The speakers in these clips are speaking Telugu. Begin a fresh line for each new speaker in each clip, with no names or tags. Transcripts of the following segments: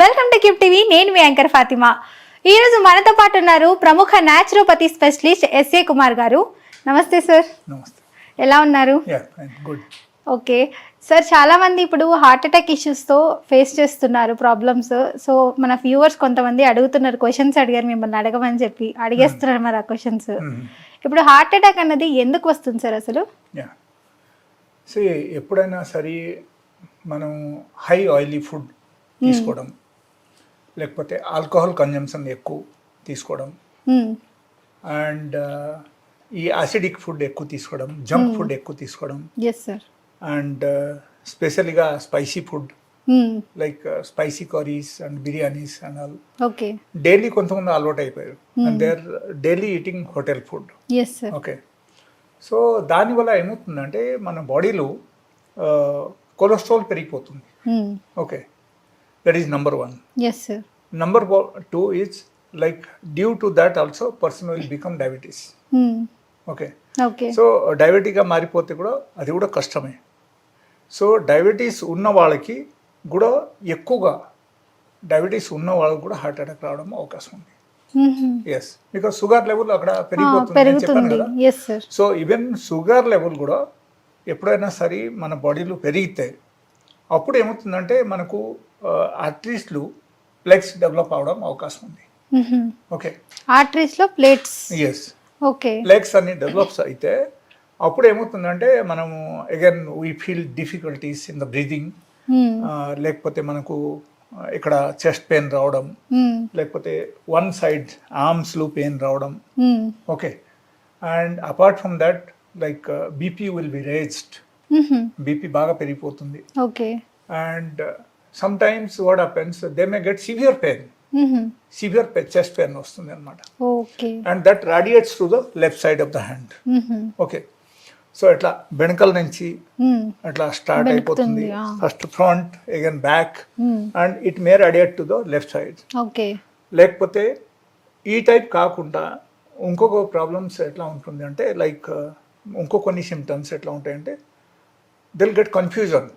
Welcome to keep TV. నేను మీ యాంకర్ ఫాతిమా. ఈరోజు మనతో పాటు ఉన్నారు ప్రముఖ న్యాచురోపతి స్పెషలిస్ట్ ఎస్ఏ కుమార్ గారు. నమస్తే సార్
నమస్తే.
ఎలా ఉన్నారు? ఓకే సార్ చాలా మంది ఇప్పుడు హార్ట్ అటాక్ ఇష్యూస్తో ఫేస్ చేస్తున్నారు ప్రాబ్లమ్స్ సో మన వ్యూవర్స్ కొంతమంది అడుగుతున్నారు క్వశ్చన్స్ అడిగారు మిమ్మల్ని అడగమని చెప్పి. అడిగేస్తున్నారు మరి ఆ క్వశ్చన్స్ ఇప్పుడు హార్ట్ అటాక్ అన్నది ఎందుకు వస్తుంది సార్ అసలు?
సో ఎప్పుడైనా సరే మనం హై ఆయిలీ ఫుడ్ తీసుకోవడం లేకపోతే ఆల్కహాల్ కన్జంప్షన్ ఎక్కువ తీసుకోవడం. అండ్ ఈ యాసిడిక్ ఫుడ్ ఎక్కువ తీసుకోవడం జంక్ ఫుడ్ ఎక్కువ తీసుకోవడం. అండ్ స్పెషల్గా spicy food like spicy curries and biryanis and all
okay
daily కొంతమంది అలవాటు అయిపోయారు. And they are daily eating hotel food okay so దానివల్ల ఏమవుతుందంటే మన బాడీలో కొలెస్ట్రాల్ పెరిగిపోతుంది. Okay that is number one
yes sir
number two is like due to that also person will become diabetes okay
okay
so డయాబెటీగా మారిపోతే కూడా అది కూడా కష్టమే. సో డయాబెటీస్ ఉన్న వాళ్ళకి కూడా ఎక్కువగా డయాబెటీస్ ఉన్న వాళ్ళకి కూడా హార్ట్ అటాక్ రావడం అవకాశం ఉంది. ఎస్ బికాస్ షుగర్ లెవెల్ అక్కడ పెరిగిపోతుంది
yes sir
so even sugar level కూడా ఎప్పుడైనా సరే మన బాడీలో పెరిగితే అప్పుడు ఏమవుతుందంటే మనకు ఆర్టరీస్లు ప్లెక్స్ డెవలప్ అవడం అవకాశం ఉంది. ఓకే.
ఆర్టరీస్లో ప్లేట్స్.
Yes
okay.
ప్లెక్స్ అన్ని డెవలప్స్ అయితే అప్పుడు ఏమవుతుందంటే మనము again we feel difficulties in the breathing లేకపోతే మనకు ఇక్కడ చెస్ట్ పెయిన్ రావడం. లేకపోతే వన్ సైడ్ ఆర్మ్స్లో పెయిన్ రావడం. Okay. And apart from that like BP will be raised BP బాగా పెరిగిపోతుంది.
Okay.
And sometimes what happens they may get severe pain severe chest pain వస్తుంది అనమాట and that radiates to the left side of the hand okay so ఇట్లా వెనకల నుంచి అట్లా స్టార్ట్ అయిపోతుంది. First front again back and it may radiate to the left side లేకపోతే ఈ టైప్ కాకుండా ఇంకొక ప్రాబ్లమ్స్ ఎట్లా ఉంటుంది అంటే లైక్ ఇంకో కొన్ని సిమ్టమ్స్ ఎట్లా ఉంటాయంటే దిల్ గెట్ కన్ఫ్యూజన్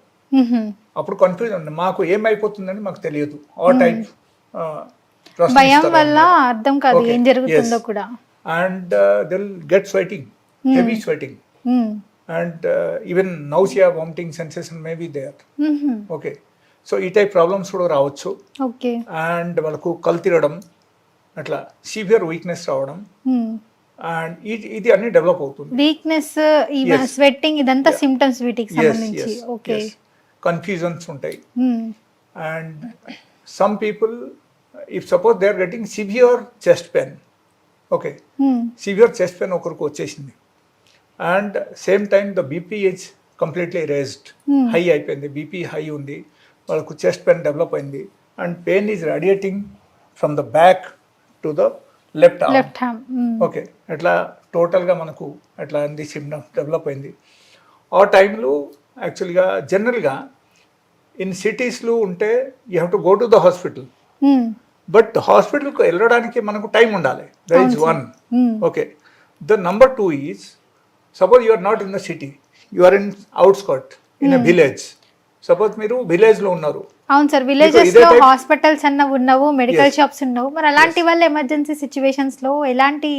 అప్పుడు కన్ఫ్యూజన్ మాకు ఏమైపోతుందని మాకు తెలియదు. ఆ టైప్
భయం వల్ల అర్థం కాదు ఏం జరుగుతుందో కూడా.
And they'll get sweating heavy sweating. And even nausea vomiting sensation may be there. Okay so ఈ టైప్ ప్రాబ్లమ్స్ కూడా రావచ్చు.
ఓకే
అండ్ వాళ్ళకు కళ్ళు తిరగడం అట్లా సివియర్ వీక్నెస్ రావడం. అండ్ ఇది ఇది అన్ని డెవలప్ అవుతుంది.
వీక్నెస్. స్వెట్టింగ్ ఇదంతా సిమ్టమ్స్ వీటికి సంబంధించి. ఓకే
కన్ఫ్యూజన్స్ ఉంటాయి. And some people if suppose they are getting severe chest pain okay. Severe chest pain ఒకరికి వచ్చేసింది. And same time the BP is completely raised high అయిపోయింది. బీపీ హై ఉంది. వాళ్ళకు చెస్ట్ పెయిన్ డెవలప్ అయింది. And pain is radiating from the back to the left
left.
Okay అట్లా టోటల్గా మనకు అట్లా అంది సిమ్టమ్స్ డెవలప్ అయింది. ఆ టైంలో యాక్చువల్గా జనరల్గా ఇన్ సిటీస్లో ఉంటే you have to go to the hospital.
Hmm.
But హాస్పిటల్కి వెళ్ళడానికి మనకు టైం ఉండాలి. That is one. Okay the number two is suppose you are not in the city you are in outskirt in a village suppose మీరు విలేజ్లో ఉన్నారు.
అవును సార్
విలేజెస్లో
హాస్పిటల్స్ అన్న ఉన్నవు మెడికల్. షాప్స్ ఉన్నవు మరి అలాంటి వాళ్ళు ఎమర్జెన్సీ సిచ్యువేషన్స్లో ఎలాంటి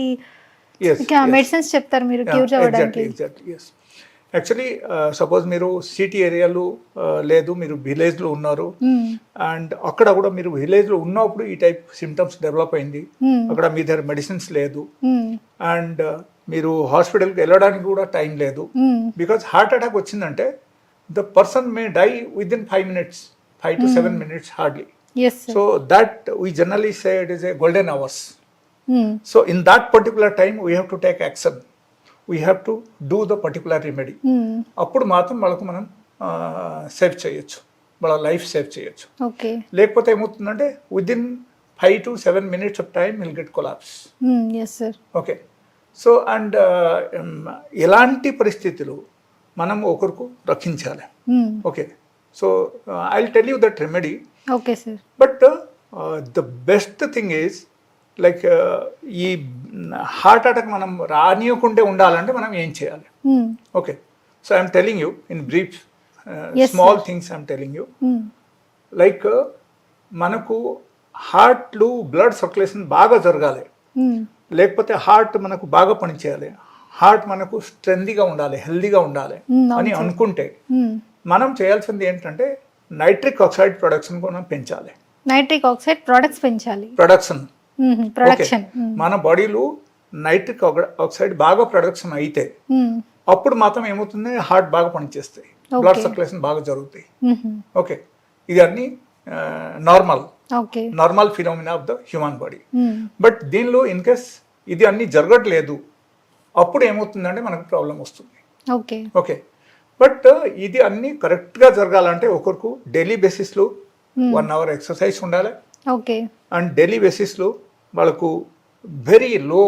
మెడిసిన్స్ చెప్తారు మీరు క్యూర్ అవ్వడానికి?
యాక్చువల్లీ సపోజ్ uh, మీరు సిటీ ఏరియాలో లేదు మీరు విలేజ్లో ఉన్నారు. అండ్ అక్కడ కూడా మీరు విలేజ్లో ఉన్నప్పుడు ఈ టైప్ సిమ్టమ్స్ డెవలప్ అయింది
మ్మ్.
అక్కడ మీ దగ్గర మెడిసిన్స్ లేదు. అండ్ మీరు హాస్పిటల్కి వెళ్ళడానికి కూడా టైం లేదు. బికాజ్ హార్ట్ అటాక్ వచ్చిందంటే the person may die within five minutes five to seven minutes hardly so that we generally say it is a golden hours. So in that particular time we have to take action we have to do the particular remedy. అప్పుడు మాత్రం వాళ్ళకు మనం సేవ్ చేయొచ్చు. వాళ్ళ లైఫ్ సేవ్ చేయొచ్చు. లేకపోతే ఏమవుతుందంటే within five to seven minutes of time will get collapse okay so and ఎలాంటి పరిస్థితులు మనం ఒకరికి రక్షించాలి. Okay so I tell you that remedy
okay sir
but the best thing is like ఈ హార్ట్ అటాక్ మనం రానియకుంటే ఉండాలంటే మనం ఏం చేయాలి
మ్మ్.
Okay so I'm telling you in brief small things I'm telling you. Like మనకు హార్ట్లు బ్లడ్ సర్క్యులేషన్ బాగా జరగాలి
మ్మ్.
లేకపోతే హార్ట్ మనకు బాగా పనిచేయాలి హార్ట్ మనకు స్ట్రెందీగా ఉండాలి హెల్దీగా ఉండాలి
అవును
అని. అనుకుంటే. మనం చేయాల్సింది ఏంటంటే నైట్రిక్ ఆక్సైడ్ ప్రొడక్షన్ కూడా పెంచాలి
నైట్రిక్ ఆక్సైడ్ ప్రొడక్ట్స్ పెంచాలి
ప్రొడక్షన్.
ప్రొడక్షన్.
మన బాడీలో నైట్రిక్ ఆక్సైడ్ బాగా ప్రొడక్షన్ అయితే. అప్పుడు మాత్రం ఏమవుతుంది? హార్ట్ బాగా పనిచేస్తాయి. బ్లడ్ సర్క్యులేషన్ బాగా జరుగుతాయి. ఓకే. ఇది అన్ని normal normal phenomena of the human body. But దీనిలో ఇన్ కేస్ ఇది అన్ని జరగట్లేదు అప్పుడు ఏమవుతుందంటే మనకు ప్రాబ్లం వస్తుంది.
ఓకే.
ఓకే. బట్ ఇది అన్ని కరెక్ట్గా జరగాలంటే ఒకరికి డైలీ బేసిస్లో వన్ అవర్ ఎక్సర్సైజ్ ఉండాలి.
ఓకే.
అండ్ డైలీ బేసిస్లో వాళ్ళకు very low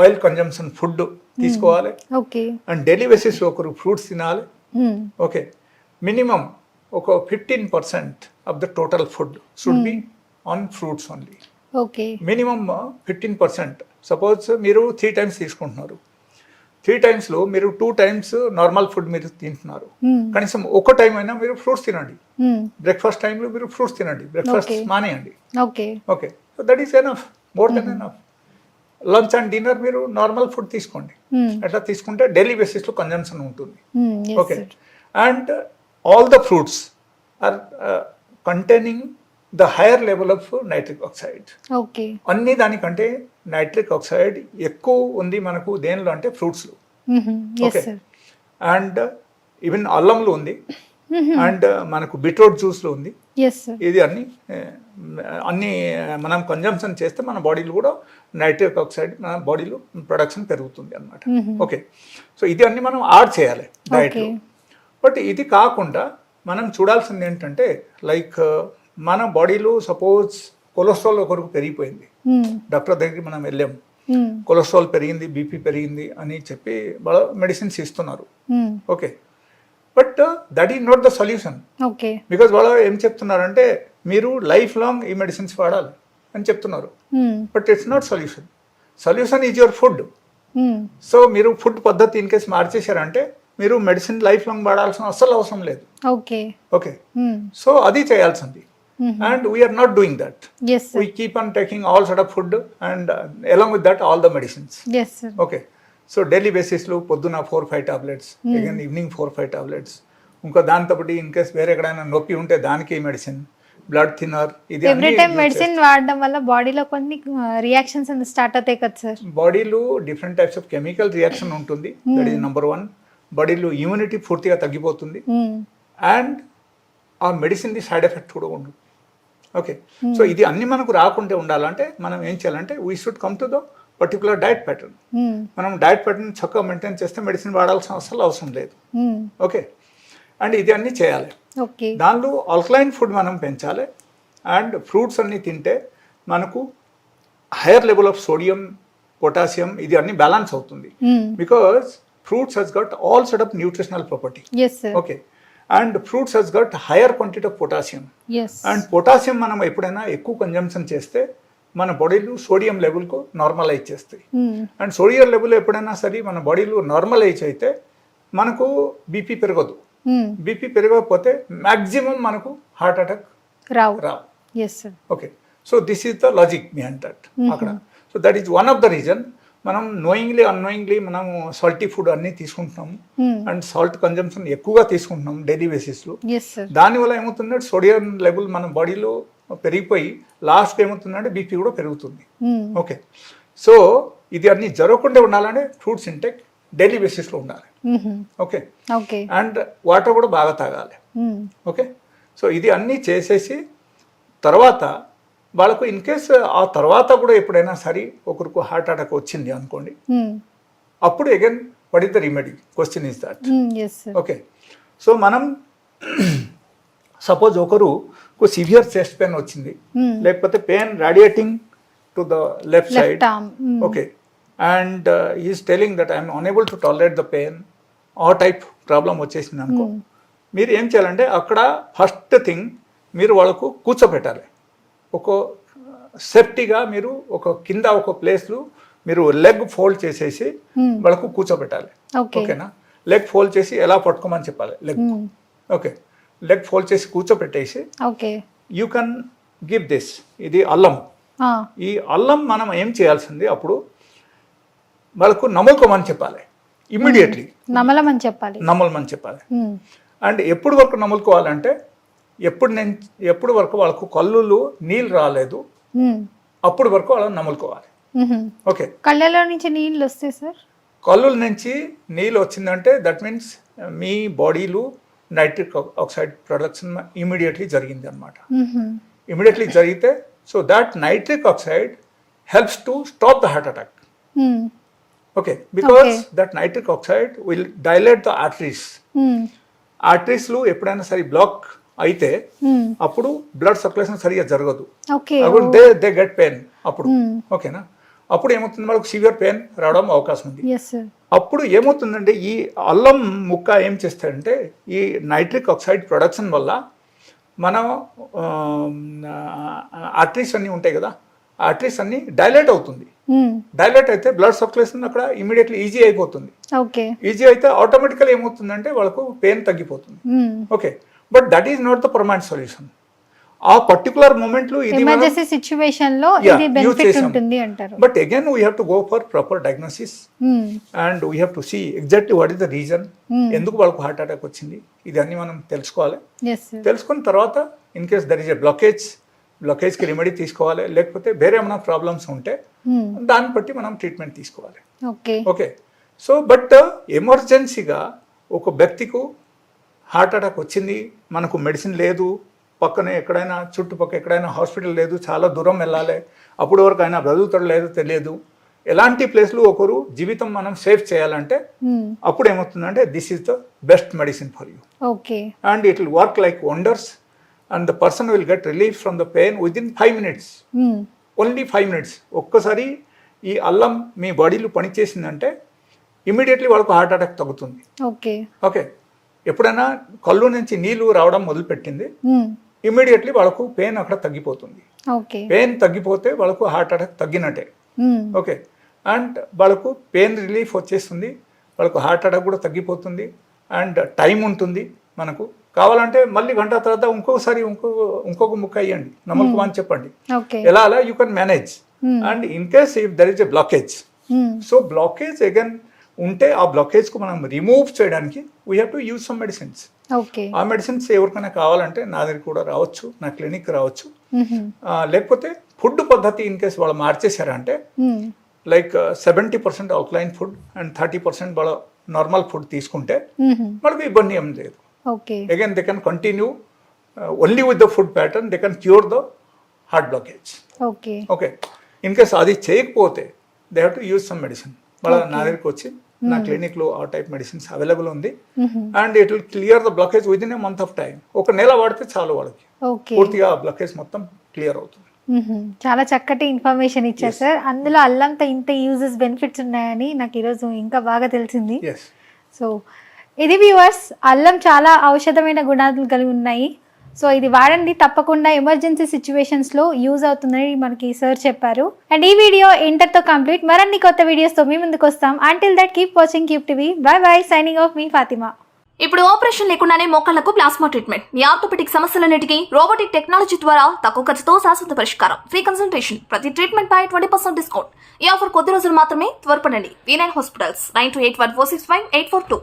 oil consumption food తీసుకోవాలి.
ఓకే
అండ్ డైలీ బేసిస్లో ఒకరు ఫ్రూట్స్ తినాలి. ఓకే మినిమం ఒక fifteen percent of the total food should be on fruits only
okay
minimum fifteen percent suppose మీరు త్రీ టైమ్స్ తీసుకుంటున్నారు. త్రీ టైమ్స్లో మీరు టూ టైమ్స్ నార్మల్ ఫుడ్ మీరు తింటున్నారు. కనీసం ఒక టైం అయినా మీరు ఫ్రూట్స్ తినండి. బ్రేక్ఫాస్ట్ టైంలో మీరు ఫ్రూట్స్ తినండి. బ్రేక్ఫాస్ట్. మానేయండి.
Okay
okay so that is enough more than enough lunch and dinner మీరు నార్మల్ ఫుడ్ తీసుకోండి.
మ్మ్.
అట్లా తీసుకుంటే డైలీ బేసిస్లో కన్జంప్షన్ ఉంటుంది. Okay. And all the fruits are containing the higher level of nitric oxide
okay
అన్ని దానికంటే నైట్రిక్ ఆక్సైడ్ ఎక్కువ ఉంది మనకు దేనిలో అంటే ఫ్రూట్స్లో
sir.
అండ్ ఈవెన్ అల్లంలో ఉంది. అండ్ మనకు బీట్రూట్ జ్యూస్లో ఉంది. ఇది అన్ని ఏ, అన్ని మనం కన్జంప్షన్ చేస్తే మన బాడీలో కూడా నైట్రిక్ ఆక్సైడ్ మన బాడీలో ప్రొడక్షన్ పెరుగుతుంది అనమాట. ఓకే సో ఇది అన్ని మనం యాడ్ చేయాలి డైట్లో. బట్ ఇది కాకుండా మనం చూడాల్సింది ఏంటంటే లైక్ మన బాడీలో సపోజ్ కొలెస్ట్రాల్ ఒకరికి పెరిగిపోయింది. డాక్టర్ దగ్గరికి మనం వెళ్ళాం
మ్మ్.
కొలెస్ట్రాల్ పెరిగింది బీపీ పెరిగింది అని చెప్పి వాళ్ళ మెడిసిన్స్ ఇస్తున్నారు. Okay but that is not the solution because వాళ్ళు ఏం చెప్తున్నారంటే మీరు లైఫ్ లాంగ్ ఈ మెడిసిన్స్ వాడాలి అని చెప్తున్నారు. But it's not solution solution is your food. So మీరు ఫుడ్ పద్ధతి ఇన్ కేస్ మార్చేశారంటే మీరు మెడిసిన్ లైఫ్ లాంగ్ వాడాల్సిన అస్సలు అవసరం లేదు.
Okay
okay. సో అది చేయాల్సింది. And we are not doing that. We keep on taking all sort of food and along with that all the medicines. Okay so daily బేసిస్లో పొద్దున four five tablets again evening four five tablets ఇంకా దాంతో ఇన్ కేస్ వేరే ఎక్కడైనా నొప్పి ఉంటే దానికి మెడిసిన్ బ్లడ్ థిన్నర్ ఇది
ఎవ్రీ టైం మెడిసిన్ వాడడం వల్ల బాడీలో కొన్ని రియాక్షన్స్ అనేది స్టార్ట్ అవుతాయి కదా సార్
బాడీలో different types of chemical reaction ఉంటుంది. దట్ ఈస్ నెంబర్ వన్ బాడీలో ఇమ్యూనిటీ పూర్తిగా తగ్గిపోతుంది. అండ్ ఆ మెడిసిన్ది సైడ్ ఎఫెక్ట్ కూడా ఉంటుంది ఓకే సో ఇది అన్ని మనకు రాకుంటే ఉండాలంటే మనం ఏం చేయాలంటే we should come to the particular diet pattern మనం డైట్ ప్యాటర్న్ చక్కగా మెయింటైన్ చేస్తే మెడిసిన్ వాడాల్సిన అసలు అవసరం లేదు. ఓకే అండ్ ఇది అన్నీ చేయాలి. దానిలో ఆల్కలైన్ ఫుడ్ మనం పెంచాలి. అండ్ ఫ్రూట్స్ అన్నీ తింటే మనకు higher level of sodium potassium ఇది అన్ని బ్యాలెన్స్ అవుతుంది. Because fruits has got all set of nutritional property. Okay. And fruits has got higher quantity of potassium. And potassium మనం ఎప్పుడైనా ఎక్కువ కన్జంప్షన్ చేస్తే మన బాడీలో సోడియం లెవెల్కు నార్మలైజ్ చేస్తాయి. అండ్ సోడియం లెవెల్ ఎప్పుడైనా సరే మన బాడీలో నార్మలైజ్ అయితే మనకు బీపీ పెరగదు. బీపీ పెరగకపోతే మ్యాక్సిమం మనకు హార్ట్ అటాక్
రావు.
రావు. Okay so this is the logic behind that అక్కడ. So that is one of the reason మనం నోయింగ్లీ అన్నోయింగ్లీ మనము సాల్టీ ఫుడ్ అన్నీ తీసుకుంటున్నాము. అండ్ సాల్ట్ కన్జంప్షన్ ఎక్కువగా తీసుకుంటున్నాం డైలీ బేసిస్లో
సార్
దానివల్ల ఏమవుతుందంటే సోడియం లెవెల్ మన బాడీలో పెరిగిపోయి లాస్ట్ ఏమవుతుందంటే బీపీ కూడా పెరుగుతుంది. ఓకే సో ఇది అన్ని జరగకుండా ఉండాలంటే ఫ్రూట్స్ ఇంటెక్ డైలీ బేసిస్లో ఉండాలి. ఓకే?
ఓకే.
అండ్ వాటర్ కూడా బాగా తాగాలి. ఓకే? సో ఇది అన్నీ చేసేసి తర్వాత వాళ్ళకు ఇన్ కేస్ ఆ తర్వాత కూడా ఎప్పుడైనా సరే ఒకరికి హార్ట్ అటాక్ వచ్చింది అనుకోండి. అప్పుడు again what is the remedy question is that okay? So మనం సపోజ్ ఒకరు సివియర్ చెస్ట్ పెయిన్ వచ్చింది. లేకపోతే pain radiating to the left side okay? And is telling that I'm unable to tolerate the pain ఆ టైప్ ప్రాబ్లం వచ్చేసింది అనుకో. మీరు ఏం చేయాలంటే అక్కడ ఫస్ట్ థింగ్ మీరు వాళ్ళకు కూర్చోబెట్టాలి. ఒక సేఫ్టీగా మీరు ఒక కింద ఒక ప్లేస్లో మీరు లెగ్ ఫోల్డ్ చేసేసి వాళ్ళకు కూర్చోబెట్టాలి.
ఓకే
ఓకేనా? లెగ్ ఫోల్డ్ చేసి ఎలా పట్టుకోమని చెప్పాలి. లెగ్. ఓకే. లెగ్ ఫోల్డ్ చేసి కూర్చోబెట్టేసి యూ కెన్ గివ్ దిస్. ఇది అల్లం. ఈ అల్లం మనం ఏం చేయాల్సింది? అప్పుడు వాళ్ళకు నమ్ముకోమని చెప్పాలి. ఇమ్మీడియట్లీ
నమలమని చెప్పాలి.
నమ్మలమని చెప్పాలి. అండ్ ఎప్పుడు వరకు నమ్ముకోవాలంటే ఎప్పుడు నేను ఎప్పుడు వరకు వాళ్ళకు కళ్ళులు నీళ్ళు రాలేదు అప్పుడు వరకు వాళ్ళని నమ్ముకోవాలి
ఉహుం.
ఓకే.
కళ్ళలో నుంచి నీళ్ళు వస్తాయి సార్?
కళ్ళుల నుంచి నీళ్ళు వచ్చిందంటే దట్ మీన్స్ మీ బాడీలో నైట్రిక్ ఆక్సైడ్ ప్రొడక్షన్ ఇమీడియట్లీ జరిగింది అనమాట. ఇమీడియట్లీ జరిగితే so that nitric oxide helps to stop the heart attack okay because
Okay.
That nitric oxide will dilate the arteries ఆర్టరీస్లు ఎప్పుడైనా సరే బ్లాక్ అయితే. అప్పుడు బ్లడ్ సర్క్యులేషన్ సరిగా జరగదు అప్పుడు దే దే గెట్ పెయిన్ అప్పుడు
Hmm.
ఓకేనా అప్పుడు ఏమవుతుంది వాళ్ళకి సివియర్ పెయిన్ రావడం అవకాశం ఉంది అప్పుడు ఏమవుతుందంటే ఈ అల్లం ముక్క ఏం చేస్తాడంటే ఈ నైట్రిక్ ఆక్సైడ్ ప్రొడక్షన్ వల్ల మనం ఆర్టరీస్ అన్నీ ఉంటాయి కదా ఆర్టరీస్ అన్నీ డైలేట్ అవుతుంది. డైలేట్ అయితే బ్లడ్ సర్క్యులేషన్ అక్కడ ఇమీడియట్లీ ఈజీ అయిపోతుంది. ఈజీ అయితే ఆటోమేటికల్ ఏమవుతుందంటే వాళ్ళకు పెయిన్ తగ్గిపోతుంది. Okay but that is not the permanent solution ఆ పర్టికులర్ ఇది సిచ్యువేషన్లో
ఇది బెనిఫిట్. ఉంటుంది అంటారు.
But again we have to go for proper diagnosis and we have to see exactly what is the reason
Hmm.
ఎందుకు వాళ్ళకు హార్ట్ అటాక్ వచ్చింది? ఇదన్నీ మనం తెలుసుకోవాలి. తెలుసుకున్న తర్వాత in case there is a blockage బ్లాకేజ్కి remedy తీసుకోవాలి. లేకపోతే వేరే ఏమైనా ప్రాబ్లమ్స్ ఉంటే
ఉమ్,
దాన్ని బట్టి మనం ట్రీట్మెంట్ తీసుకోవాలి.
ఓకే.
ఓకే. సో బట్ ఎమర్జెన్సీగా ఒక వ్యక్తికు హార్ట్ అటాక్ వచ్చింది మనకు మెడిసిన్ లేదు పక్కనే ఎక్కడైనా చుట్టుపక్కల ఎక్కడైనా హాస్పిటల్ లేదు చాలా దూరం వెళ్ళాలి అప్పుడు వరకు ఆయన బ్రతుకుతాడు లేదో తెలియదు. ఎలాంటి ప్లేస్లో ఒకరు జీవితం మనం సేవ్ చేయాలంటే
ఉమ్,
అప్పుడు ఏమవుతుందంటే this is the best medicine for you
okay.
And it will work like wonders and the person will get relief from the pain within five minutes only five minutes ఒక్కసారి ఈ అల్లం మీ బాడీలో పనిచేసిందంటే ఇమీడియట్లీ వాళ్ళకు హార్ట్ అటాక్ తగ్గుతుంది.
ఓకే.
ఓకే. ఎప్పుడైనా కళ్ళు నుంచి నీళ్ళు రావడం మొదలుపెట్టింది. ఇమీడియట్లీ వాళ్ళకు పెయిన్ అక్కడ తగ్గిపోతుంది. పెయిన్ తగ్గిపోతే వాళ్ళకు హార్ట్ అటాక్ తగ్గినట్టే.
Um,
okay. అండ్ వాళ్ళకు పెయిన్ రిలీఫ్ వచ్చేస్తుంది. వాళ్ళకు హార్ట్ అటాక్ కూడా తగ్గిపోతుంది. అండ్ టైం ఉంటుంది. మనకు కావాలంటే మళ్ళీ గంట తర్వాత ఇంకొకసారి ఇంకో ఇంకొక ముక్క అయ్యండి నమ్మకం అని చెప్పండి. ఎలా అలా you can manage
Hmm.
And in case if there is a blockage so blockage again ఉంటే ఆ బ్లాకేజ్కు మనం రిమూవ్ చేయడానికి we have to use some medicines ఆ మెడిసిన్స్ ఎవరికైనా కావాలంటే నా దగ్గర కూడా రావచ్చు నా క్లినిక్ రావచ్చు. ఆ, లేకపోతే ఫుడ్ పద్ధతి ఇన్ కేస్ వాళ్ళు మార్చేశారంటే like seventy percent outline food and thirty percent వాళ్ళ నార్మల్ ఫుడ్ తీసుకుంటే
ఉహుం,
మనకు ఇబ్బంది ఏం లేదు.
Okay
again they can continue only with the food pattern they can cure the heart blockage
okay
okay in case అది చేయకపోతే they have to use some medicine వాళ్ళ నా దగ్గరికి వచ్చి నా క్లినిక్లో ఆ టైప్ మెడిసిన్స్ అవైలబుల్ ఉంది. And it will clear the blockage within a month of time ఒక నెల వాడితే చాలు వాళ్ళకి. పూర్తిగా ఆ బ్లాకేజ్ మొత్తం క్లియర్ అవుతుంది.
మ్మ్. చాలా చక్కటి ఇన్ఫర్మేషన్ ఇచ్చారు సార్ అందులో అల్లంతో ఇంత యూజెస్ బెనిఫిట్స్ ఉన్నాయని నాకు ఈరోజు ఇంకా బాగా తెలిసింది. సో ఇది వ్యూవర్స్ అల్లం చాలా ఔషధమైన గుణాలు కలిగి ఉన్నాయి. సో ఇది వాడండి తప్పకుండా ఎమర్జెన్సీ సిచ్యువేషన్స్లో యూజ్ అవుతుందని మనకి సార్ చెప్పారు. అండ్ ఈ వీడియో ఇంటర్తో కంప్లీట్. మరిన్ని కొత్త వీడియోస్తో మీ ముందుకు వస్తాం. Until that keep watching keep TV bye bye signing off మీ ఫాతిమా
ఇప్పుడు ఆపరేషన్ లేకుండానే మొక్కలకు ప్లాస్మా ట్రీట్మెంట్ మీ ఆర్థోపెటిక్ సమస్యలన్నిటికీ రోబోటిక్ టెక్నాలజీ ద్వారా తక్కువ ఖర్చుతో శాశ్వత పరిష్కారం. ఫ్రీ కన్సల్టేషన్ ప్రతి ట్రీట్మెంట్ పై ట్వంటీ పర్సెంట్ డిస్కౌంట్ ఈ ఆఫర్ కొద్ది రోజులు మాత్రమే త్వరపడండి. V nine hospitals nine two eight one four six five eight four two